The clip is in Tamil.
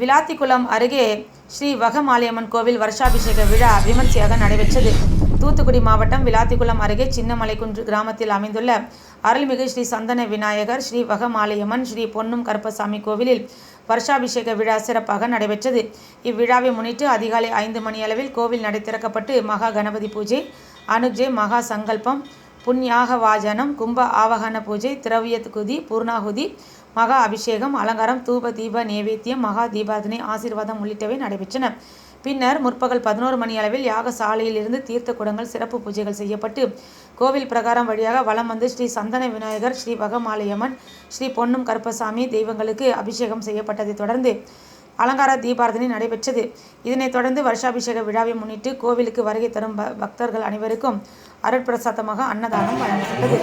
விளாத்திக்குளம் அருகே ஸ்ரீ வகமாலியம்மன் கோவில் வருஷாபிஷேக விழா விமர்சையாக நடைபெற்றது. தூத்துக்குடி மாவட்டம் விளாத்திக்குளம் அருகே சின்னமலைக்குன்று கிராமத்தில் அமைந்துள்ள அருள்மிகு ஸ்ரீ சந்தன விநாயகர் ஸ்ரீ வகமாலியம்மன் ஸ்ரீ பொன்னும் கருப்பசாமி கோவிலில் வருஷாபிஷேக விழா சிறப்பாக நடைபெற்றது. இவ்விழாவை முன்னிட்டு அதிகாலை ஐந்து மணியளவில் கோவில் நடை திறக்கப்பட்டு மகா கணபதி பூஜை அனுஜை மகா சங்கல்பம் புண்ணியாக வாஜனம் கும்ப ஆவகன பூஜை திரவியத்குதி பூர்ணாகுதி மகா அபிஷேகம் அலங்காரம் தூப தீப நேவேத்தியம் மகா தீபாதனை ஆசீர்வாதம் உள்ளிட்டவை நடைபெற்றன. பின்னர் முற்பகல் பதினோரு மணி அளவில் யாகசாலையில் இருந்து தீர்த்த குடங்கள் சிறப்பு பூஜைகள் செய்யப்பட்டு கோவில் பிரகாரம் வழியாக வலம் வந்து ஸ்ரீ சந்தன விநாயகர் ஸ்ரீ வகமாலையம்மன் ஸ்ரீ பொன்னும் கருப்பசாமி தெய்வங்களுக்கு அபிஷேகம் செய்யப்பட்டதைத் தொடர்ந்து அலங்கார தீபாரதனை நடைபெற்றது. இதனைத் தொடர்ந்து வருஷாபிஷேக விழாவை முன்னிட்டு கோவிலுக்கு வருகை தரும் ப- பக்தர்கள் அனைவருக்கும் அருட்பிரசாதமாக அன்னதானம் வழங்கப்பட்டது.